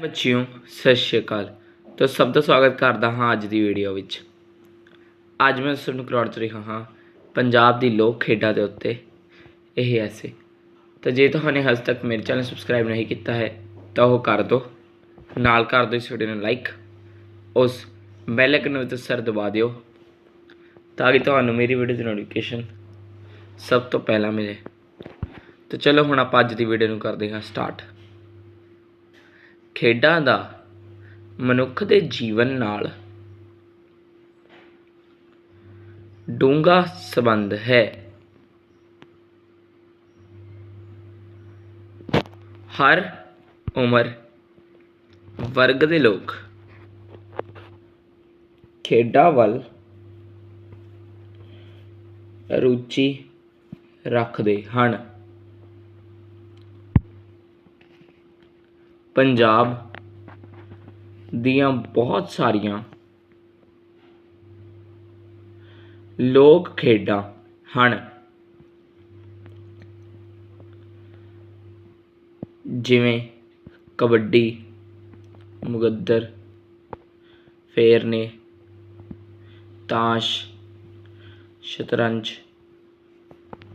ਬੱਚਿਓ, ਸਤਿ ਸ਼੍ਰੀ ਅਕਾਲ। ਤਾਂ ਸਭ ਦਾ ਸਵਾਗਤ ਕਰਦਾ ਹਾਂ ਅੱਜ ਦੀ ਵੀਡੀਓ ਵਿੱਚ। ਅੱਜ ਮੈਂ ਤੁਹਾਨੂੰ ਕਰਵਾਉਣ ਰਿਹਾ ਹਾਂ ਪੰਜਾਬ ਦੀ ਲੋਕ ਖੇਡਾਂ ਦੇ ਉੱਤੇ। ਇਹ ਐਸੇ। ਤਾਂ ਜੇ ਤੁਹਾਨੂੰ ਹਜੇ ਤੱਕ ਮੇਰੇ ਚੈਨਲ ਸਬਸਕ੍ਰਾਈਬ ਨਹੀਂ ਕੀਤਾ ਹੈ, ਤਾਂ ਉਹ ਕਰ ਦਿਓ ਨਾਲ ਕਰ ਦਿਓ ਇਸ ਵੀਡੀਓ ਨੂੰ ਲਾਈਕ। ਉਸ ਬੈਲ ਆਈਕਨ ਨੂੰ ਸਰ ਦਬਾ ਦਿਓ, ਤਾਂ ਕਿ ਤੁਹਾਨੂੰ ਮੇਰੀ ਵੀਡੀਓ ਦੀ ਨੋਟੀਫਿਕੇਸ਼ਨ ਸਭ ਤੋਂ ਪਹਿਲਾਂ ਮਿਲੇ। ਤਾਂ ਚਲੋ ਹੁਣ ਆਪਾਂ ਅੱਜ ਦੀ ਵੀਡੀਓ ਨੂੰ ਕਰਦੇ ਹਾਂ ਸਟਾਰਟ। ਖੇਡਾਂ ਦਾ ਮਨੁੱਖ ਦੇ ਜੀਵਨ ਨਾਲ ਡੂੰਘਾ ਸੰਬੰਧ ਹੈ। ਹਰ ਉਮਰ ਵਰਗ ਦੇ ਲੋਕ ਖੇਡਾਂ ਵੱਲ ਰੁਚੀ ਰੱਖਦੇ ਹਨ। ਪੰਜਾਬ ਦੀਆਂ ਬਹੁਤ ਸਾਰੀਆਂ ਲੋਕ ਖੇਡਾਂ ਹਨ। ਜਿਵੇਂ ਕਬੱਡੀ ਮੁਗੱਦਰ ਫੇਰਨੇ, ਤਾਸ਼, ਸ਼ਤਰੰਜ,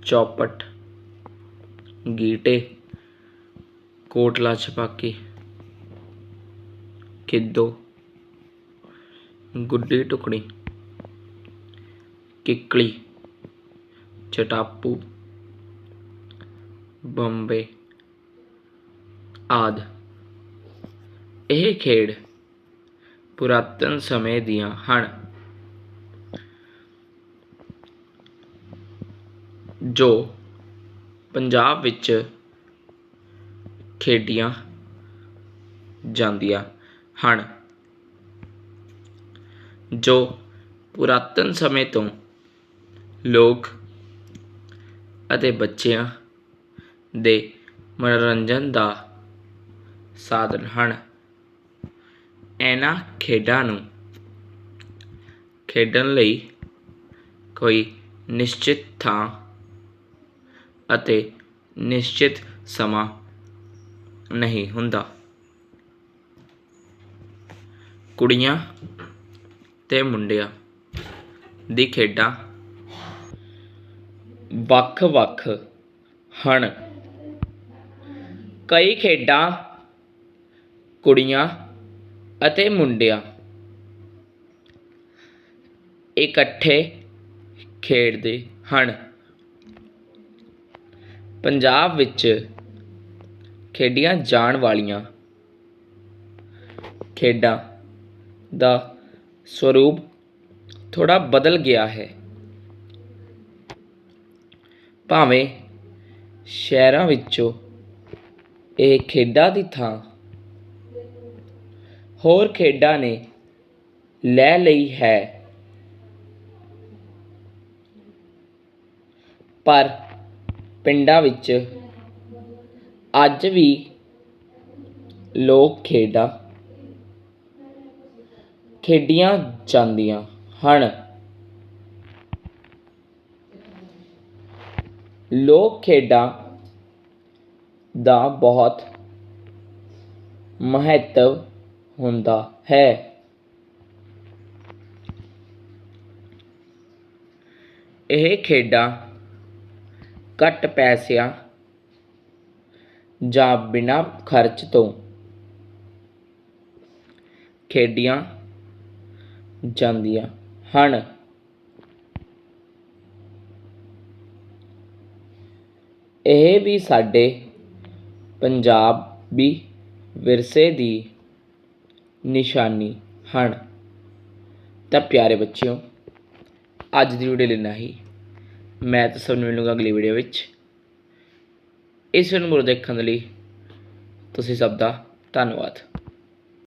ਚੌਪਟ, ਗੀਟੇ। ਕੋਟਲਾ ਛਪਾਕੀ। ਕਿੱਦੋ? ਗੁੱਡੀ ਟੁਕੜੀ। ਕਿੱਕਲੀ। ਚਟਾਪੂ। ਬੰਬੇ। ਆਦ। ਇਹ ਖੇਡ ਪੁਰਾਤਨ ਸਮੇਂ ਦੀਆਂ ਹਨ। ਜੋ ਪੰਜਾਬ ਵਿੱਚ ਖੇਡੀਆਂ ਜਾਂਦੀਆਂ ਹਨ। ਜੋ ਪੁਰਾਤਨ ਸਮੇਂ ਤੋਂ ਲੋਕ ਅਤੇ ਬੱਚਿਆਂ ਦੇ ਮਨੋਰੰਜਨ ਦਾ ਸਾਧਨ ਹਨ। ਇਹਨਾਂ ਖੇਡਾਂ ਨੂੰ ਖੇਡਣ ਲਈ ਕੋਈ ਨਿਸ਼ਚਿਤ ਥਾਂ ਅਤੇ ਨਿਸ਼ਚਿਤ ਸਮਾਂ ਨਹੀਂ ਹੁੰਦਾ। ਕੁੜੀਆਂ ਤੇ ਮੁੰਡਿਆਂ ਦੀ ਖੇਡਾਂ ਵੱਖ-ਵੱਖ ਹਨ। ਕਈ ਖੇਡਾਂ ਕੁੜੀਆਂ ਅਤੇ ਮੁੰਡਿਆਂ ਇਕੱਠੇ ਖੇਡਦੇ ਹਨ। ਪੰਜਾਬ ਵਿੱਚ ਖੇਡੀਆਂ ਜਾਣ ਵਾਲੀਆਂ ਖੇਡਾਂ ਦਾ ਸਰੂਪ ਥੋੜ੍ਹਾ ਬਦਲ ਗਿਆ ਹੈ। ਭਾਵੇਂ ਸ਼ਹਿਰਾਂ ਵਿੱਚੋਂ ਇਹ ਖੇਡਾਂ ਦੀ ਥਾਂ ਹੋਰ ਖੇਡਾਂ ਨੇ ਲੈ ਲਈ ਹੈ, ਪਰ ਪਿੰਡਾਂ ਵਿੱਚ ਅੱਜ ਵੀ ਲੋਕ ਖੇਡਾਂ ਖੇਡੀਆਂ ਜਾਂਦੀਆਂ ਹਨ। ਲੋਕ ਖੇਡਾਂ ਦਾ ਬਹੁਤ ਮਹੱਤਵ ਹੁੰਦਾ ਹੈ। ਇਹ ਖੇਡਾਂ ਘੱਟ ਪੈਸਿਆਂ ਜਾਂ ਬਿਨਾਂ ਖਰਚ ਤੋਂ ਖੇਡੀਆਂ ਜਾਂਦੀਆਂ ਹਨ। ਇਹ ਵੀ ਸਾਡੇ ਪੰਜਾਬੀ ਵਿਰਸੇ ਦੀ ਨਿਸ਼ਾਨੀ ਹਨ। ਤਾਂ ਪਿਆਰੇ ਬੱਚਿਓ, ਅੱਜ ਦੀ ਵੀਡੀਓ ਲੈਣਾ ਹੀ। ਮੈਂ ਤਾਂ ਸਭ ਨੂੰ ਮਿਲੂੰਗਾ ਅਗਲੀ ਵੀਡੀਓ ਵਿੱਚ। ਇਸ ਨੂੰ ਮੁੜ ਦੇਖਣ ਲਈ ਤੁਸੀਂ ਸਭ ਦਾ ਧੰਨਵਾਦ।